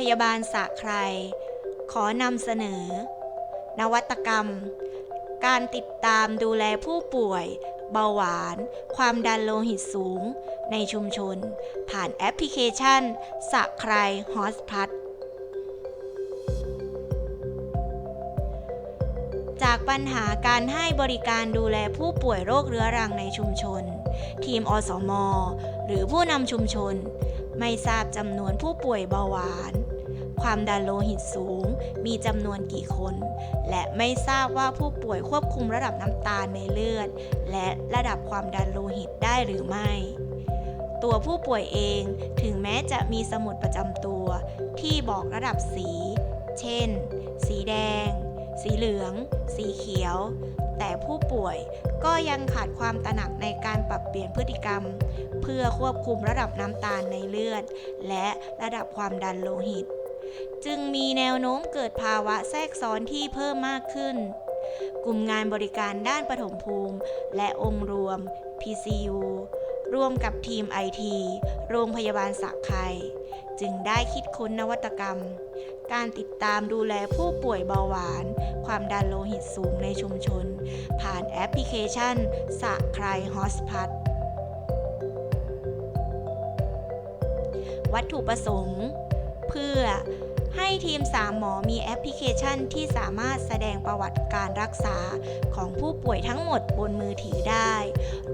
พยาบาลสระไคร ขอนำเสนอ นวัตกรรม การติดตามดูแลผู้ป่วย เบาหวาน ความดันโลหิตสูง ในชุมชน ผ่านแอปพลิเคชันสระไครฮอสพัทจากปัญหาการให้บริการดูแลผู้ป่วยโรคเรื้อรังในชุมชน ทีมอสม หรือผู้นำชุมชน ไม่ทราบจำนวนผู้ป่วยเบาหวาน ความดันโลหิตสูง มีจำนวนกี่คน และไม่ทราบว่าผู้ป่วยควบคุมระดับน้ำตาลในเลือด และระดับความดันโลหิตได้หรือไม่ ตัวผู้ป่วยเองถึงแม้จะมีสมุดประจำตัว ที่บอกระดับสี เช่น สีแดง สีเหลือง สีเขียว แต่ผู้ป่วยก็ยังขาดความตระหนักในการปรับเปลี่ยนพฤติกรรม เพื่อควบคุมระดับน้ำตาลในเลือด และระดับความดันโลหิต จึงมีแนวโน้มเกิดภาวะแทรกซ้อนที่เพิ่มมากขึ้น กลุ่มงานบริการด้านปฐมภูมิ และองค์รวม PCU ร่วมกับทีม IT โรงพยาบาลสักไครจึงได้คิดค้นนวัตกรรม การติดตามดูแลผู้ป่วยเบาหวาน ความดันโลหิตสูงในชุมชน ผ่านแอปพลิเคชันสะใครฮอสพัทวัตถุประสงค์ เพื่อ ให้ทีมสามหมอมีแอปพลิเคชันที่สามารถแสดงประวัติการรักษาของผู้ป่วยทั้งหมดบนมือถือได้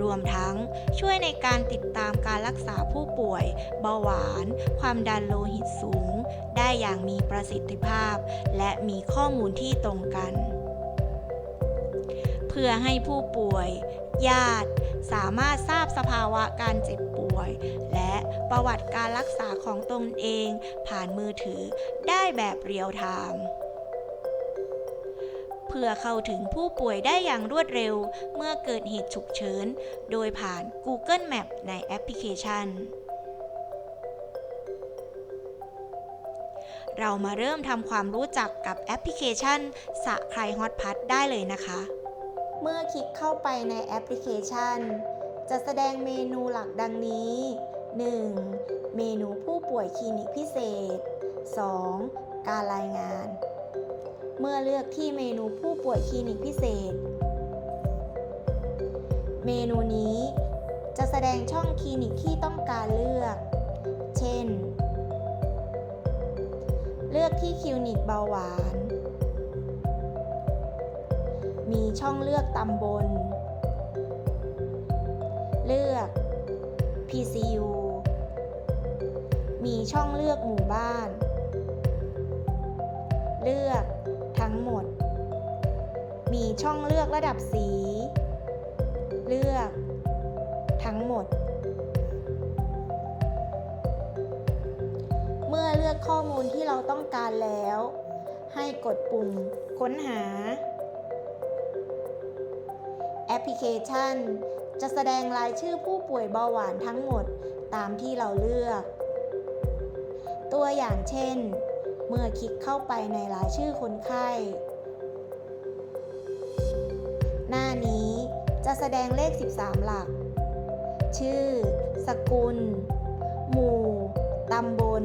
รวมทั้งช่วยในการติดตามการรักษาผู้ป่วยเบาหวาน ความดันโลหิตสูง ได้อย่างมีประสิทธิภาพ และมีข้อมูลที่ตรงกัน เพื่อให้ผู้ป่วย ญาติสามารถทราบสภาวะการเจ็บป่วย ประวัติการรักษาของตนเองผ่านมือถือได้แบบเรียลไทม์เพื่อเข้าถึงผู้ป่วยได้อย่างรวดเร็วเมื่อเกิดเหตุฉุกเฉิน โดยผ่าน Google Map ในแอปพลิเคชัน เรามาเริ่มทำความรู้จักกับแอปพลิเคชันสะใครฮอตพัทได้เลยนะคะ เมื่อคลิกเข้าไปในแอปพลิเคชัน จะแสดงเมนูหลักดังนี้ 1. เมนูผู้ป่วยคลินิกพิเศษ 2. การรายงาน เมื่อเลือกที่เมนูผู้ป่วยคลินิกพิเศษ เมนูนี้จะแสดงช่องคลินิกที่ต้องการเลือก เช่น เลือกที่คลินิกเบาหวาน มีช่องเลือกตำบล เลือก PCU มีช่องเลือกหมู่บ้าน เลือกทั้งหมด มีช่องเลือกระดับสี เลือก ทั้งหมด เมื่อเลือกข้อมูลที่เราต้องการแล้ว ให้กดปุ่มค้นหา แอปพลิเคชัน จะแสดงรายชื่อผู้ป่วยเบาหวานทั้งหมดตามที่เราเลือก ตัวอย่างเช่น เมื่อคลิกเข้าไปในรายชื่อคนไข้ หน้านี้จะแสดงเลข 13 หลัก ชื่อ สกุล หมู่ ตำบล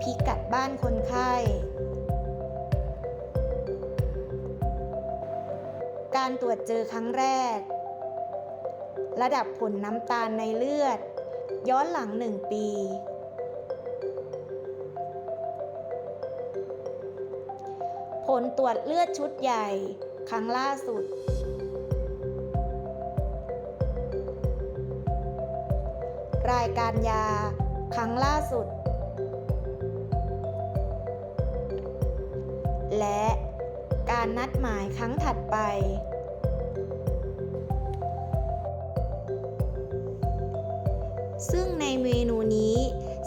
พิกัดบ้านคนไข้การตรวจเจอครั้งแรก ระดับผลน้ำตาลในเลือด ย้อนหลัง 1 ปี ผลตรวจเลือดชุดใหญ่ ครั้งล่าสุด รายการยา ครั้งล่าสุด และการนัดหมายครั้งถัดไป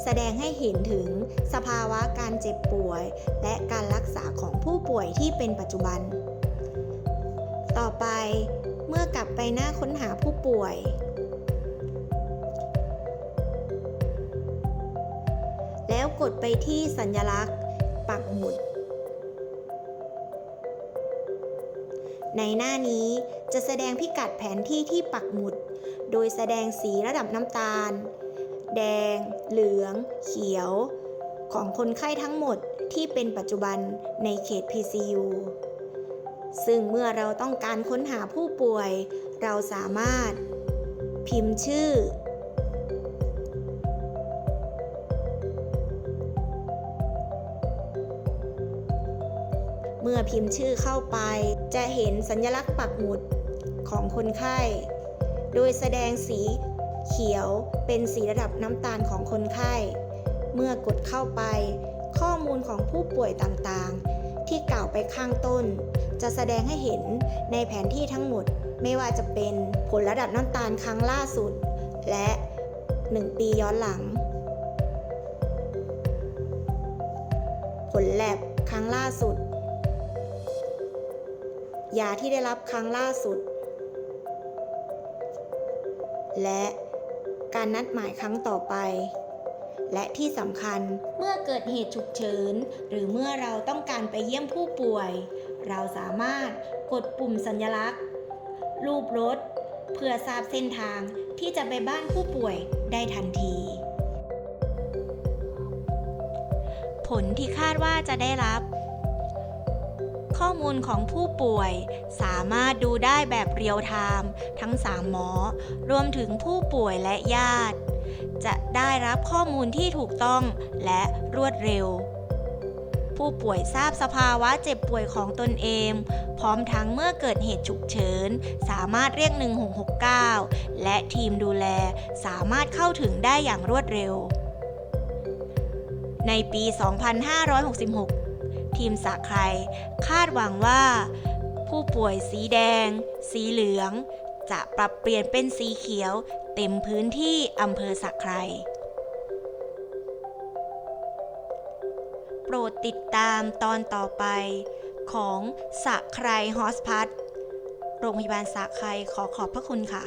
แสดงให้เห็นถึงสภาวะการเจ็บป่วย และการรักษาของผู้ป่วยที่เป็นปัจจุบัน ต่อไปเมื่อกลับไปหน้าค้นหาผู้ป่วย แล้วกดไปที่สัญลักษณ์ ปักหมุด ในหน้านี้จะแสดงพิกัดแผนที่ที่ปักหมุด โดยแสดงสีระดับน้ำตาล แดง เหลือง เขียว ของคนไข้ทั้งหมดที่เป็นปัจจุบันในเขต PCU ซึ่งเมื่อเราต้องการค้นหาผู้ป่วย เราสามารถ พิมพ์ชื่อ เมื่อพิมพ์ชื่อเข้าไป จะเห็นสัญลักษณ์ปักหมุดของคนไข้ โดยแสดงสี เขียวเป็นสีระดับน้ำตาลของคนไข้ เมื่อกดเข้าไป ข้อมูลของผู้ป่วยต่างๆ ที่กล่าวไปข้างต้น จะแสดงให้เห็นในแผนที่ทั้งหมดไม่ว่าจะเป็นผลระดับน้ำตาลครั้งล่าสุด และ 1 ปีย้อนหลัง ผลแลบครั้งล่าสุด ยาที่ได้รับครั้งล่าสุด และ การนัดหมายครั้งต่อไป และที่สำคัญเมื่อเกิดเหตุฉุกเฉิน หรือเมื่อเราต้องการไปเยี่ยมผู้ป่วย เราสามารถกดปุ่มสัญลักษณ์ รูปรถ เพื่อทราบเส้นทางที่จะไปบ้านผู้ป่วยได้ทันที ผลที่คาดว่าจะได้รับ ข้อมูลของผู้ป่วย สามารถดูได้แบบเรียลไทม์ทั้ง 3 หมอ รวมถึงผู้ป่วยและญาติ จะได้รับข้อมูลที่ถูกต้องและรวดเร็ว ผู้ป่วยทราบสภาวะเจ็บป่วยของตนเอง พร้อมทั้งเมื่อเกิดเหตุฉุกเฉิน สามารถเรียก 1669 และทีมดูแลสามารถเข้าถึงได้อย่างรวดเร็ว ในปี 2566 ทีมสะใครคาดหวังว่า ผู้ป่วยสีแดง สีเหลือง จะปรับเปลี่ยนเป็นสีเขียว เต็มพื้นที่อำเภอสะใครโปรดติดตามตอนต่อไปของสะใครฮอสพัทโรงพยาบาลสะใครขอขอบพระคุณค่ะ